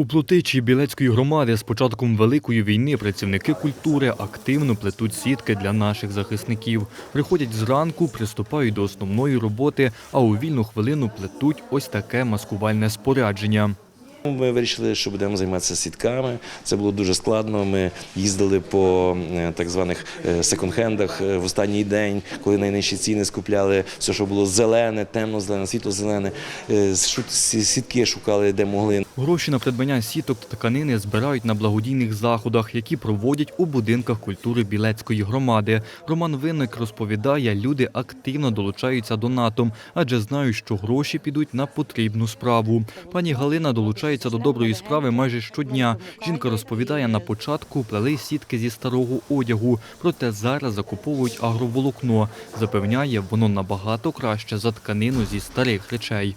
У Плотичі Білецької громади з початком Великої війни працівники культури активно плетуть сітки для наших захисників. Приходять зранку, приступають до основної роботи, а у вільну хвилину плетуть ось таке маскувальне спорядження. Ми вирішили, що будемо займатися сітками. Це було дуже складно. Ми їздили по е, так званих е, секонд-хендах е, в останній день, коли найнижчі ціни скупляли все, що було зелене, темно-зелене, світло-зелене. Сітки шукали, де могли. Гроші на придбання сіток та тканини збирають на благодійних заходах, які проводять у будинках культури Білецької громади. Роман Винник розповідає, люди активно долучаються донатом, адже знають, що гроші підуть на потрібну справу. Пані Галина долучається до доброї справи майже щодня. Жінка розповідає, на початку плели сітки зі старого одягу, проте зараз закуповують агроволокно. Запевняє, воно набагато краще за тканину зі старих речей.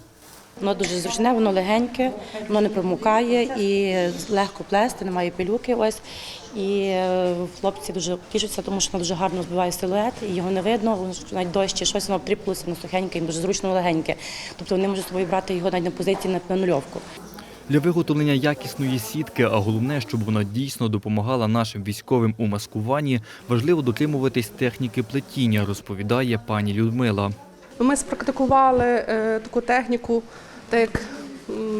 Воно дуже зручне, воно легеньке, воно не промокає і легко плести, немає пилюки. Ось і е, хлопці дуже тішаться, тому що воно дуже гарно збиває силует, і його не видно. Воно навіть дощ чи щось воно тріплося, воно сухеньке, їм дуже зручно легеньке. Тобто вони можуть з собою брати його навіть на позиції на, на нульовку. Для виготовлення якісної сітки, а головне, щоб вона дійсно допомагала нашим військовим у маскуванні, важливо дотримуватись техніки плетіння, розповідає пані Людмила. Ми спрактикували е, таку техніку, так як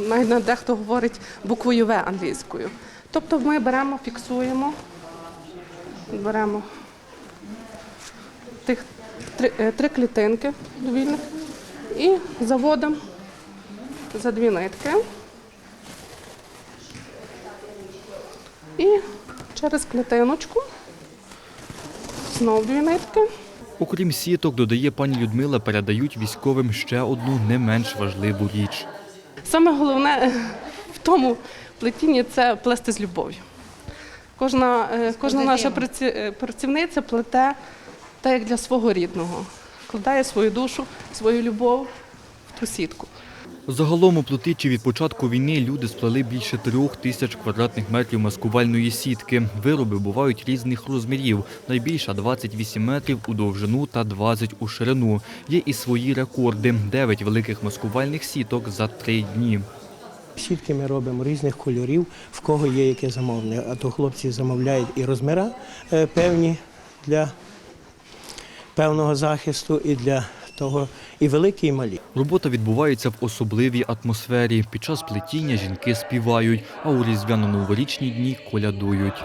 навіть дехто говорить буквою В англійською. Тобто ми беремо, фіксуємо, беремо тих три, е, три клітинки довільних і заводимо за дві нитки. І через клітиночку знову дві нитки. Окрім сіток, додає пані Людмила, передають військовим ще одну не менш важливу річ. Саме головне е, в тому плетінні це плести з любов'ю. Кожна, е, кожна наша е, працівниця плете так, як для свого рідного, вкладає свою душу, свою любов в ту сітку. Загалом у Плотичі від початку війни люди сплели більше трьох тисяч квадратних метрів маскувальної сітки. Вироби бувають різних розмірів. Найбільша 28 метрів у довжину та 20 у ширину. Є і свої рекорди – 9 великих маскувальних сіток за три дні. Сітки ми робимо різних кольорів, в кого є яке замовлення. А то хлопці замовляють і розміра е, певні для певного захисту, і для того, і великі, і малі. Робота відбувається в особливій атмосфері. Під час плетіння жінки співають, а у різдвяно-новорічні дні колядують.